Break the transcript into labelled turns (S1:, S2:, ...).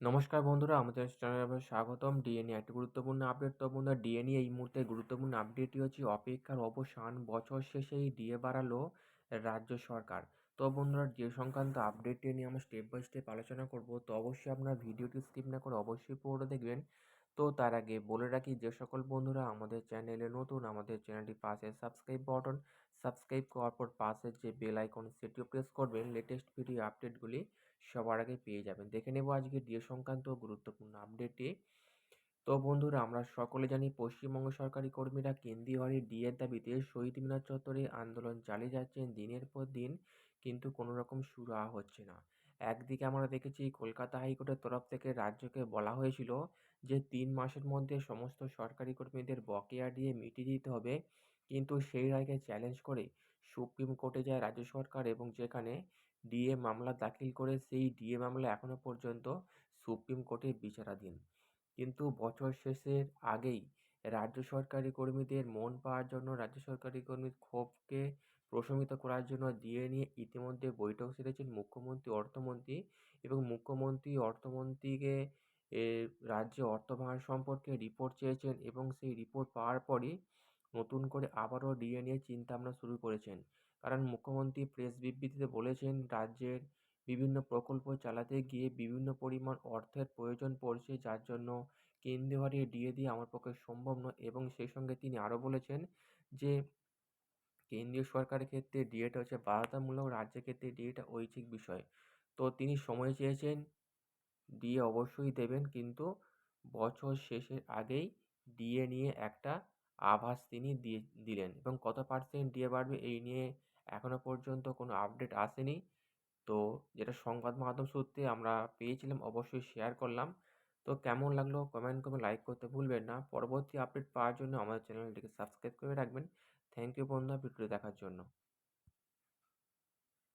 S1: নমস্কার বন্ধুরা, আমাদের চ্যানেলে আপনাদের স্বাগতম। ডিএ নিয়ে একটি গুরুত্বপূর্ণ আপডেট তো বন্ধুরা ডিএ নিয়ে এই মুহূর্তে গুরুত্বপূর্ণ আপডেটটি হচ্ছে অপেক্ষার অবসান বছর শেষেই ডিএ বাড়ালো রাজ্য সরকার। তো বন্ধুরা, যে সংক্রান্ত আপডেটটি নিয়ে আমরা স্টেপ বাই স্টেপ আলোচনা করব, তো অবশ্যই আপনার ভিডিওটি স্কিপ না করে অবশ্যই পুরো দেখবেন। তো তার আগে বলে রাখি, যে সকল বন্ধুরা আমাদের চ্যানেলে নতুন, আমাদের চ্যানেলটি পাশে সাবস্ক্রাইব বাটন সাবস্ক্রাইব করার পর পাশের যে বেল আইকন সেটিও প্রেস করবেন। লেটেস্ট ভিডিও আপডেটগুলি সবার আগে পেয়ে যাবেন। দেখে নেব আজকে ডিএ সংক্রান্ত গুরুত্বপূর্ণ আপডেটটি তো বন্ধুরা, আমরা সকলে জানি পশ্চিমবঙ্গ সরকারি কর্মীরা কেন্দ্রীয় হারে ডিএর দাবিতে শহীদ মিনার চত্বরে আন্দোলন চালিয়ে যাচ্ছেন দিনের পর দিন, কিন্তু কোনো রকম সুরাহা হচ্ছে না। একদিকে আমরা দেখেছি কলকাতা হাইকোর্টের তরফ থেকে রাজ্যকে বলা হয়েছিল যে তিন মাসের মধ্যে সমস্ত সরকারি কর্মীদের বকেয়া দিয়ে মিটিয়ে দিতে হবে। কিন্তু সেই রায়কে চ্যালেঞ্জ করে সুপ্রিম কোর্টে যায় রাজ্য সরকার এবং যেখানে ডিএ মামলা দাখিল করে সেই ডিএ মামলা এখনও পর্যন্ত সুপ্রিম কোর্টে বিচারাধীন। কিন্তু বছর শেষের আগেই রাজ্য সরকারি কর্মীদের মন পাওয়ার জন্য, রাজ্য সরকারি কর্মীর ক্ষোভকে প্রশমিত করার জন্য ডিএ নিয়ে ইতিমধ্যে বৈঠক সেরেছেন মুখ্যমন্ত্রী, অর্থমন্ত্রী এবং মুখ্যমন্ত্রী, অর্থমন্ত্রীকে রাজ্যে অর্থভার সম্পর্কে রিপোর্ট চেয়েছেন এবং সেই রিপোর্ট পাওয়ার পরই নতুন করে আবারও ডিএ নিয়ে চিন্তাভাবনা শুরু করেছেন। কারণ মুখ্যমন্ত্রী প্রেস বিবৃতিতে বলেছেন, রাজ্যের বিভিন্ন প্রকল্প চালাতে গিয়ে বিভিন্ন পরিমাণ অর্থের প্রয়োজন পড়ছে, যার জন্য কেন্দ্রীয় হারে ডিএ দিয়ে আমার পক্ষে সম্ভব নয়। এবং সেই সঙ্গে তিনি আরও বলেছেন যে, কেন্দ্রীয় সরকারের ক্ষেত্রে ডিএটা হচ্ছে বাধ্যতামূলক, রাজ্যের ক্ষেত্রে ডিএটা ঐচ্ছিক বিষয়। তো তিনি সময় চেয়েছেন, ডিএ অবশ্যই দেবেন, কিন্তু বছর শেষের আগেই ডিএ নিয়ে একটা আভাস তিনি দিয়ে, দিলেন এবং কত পার্সেন্ট দিয়ে বাড়বে এই নিয়ে এখনও পর্যন্ত কোনো আপডেট আসেনি। তো যেটা সংবাদ মাধ্যম সূত্রে আমরা পেয়েছিলাম, অবশ্যই শেয়ার করলাম। তো কেমন লাগল কমেন্ট করে লাইক করতে ভুলবেন না। পরবর্তী আপডেট পাওয়ার জন্য আমাদের চ্যানেলটিকে সাবস্ক্রাইব করে রাখবেন। থ্যাংক ইউ বন্ধুরা ভিডিও দেখার জন্য।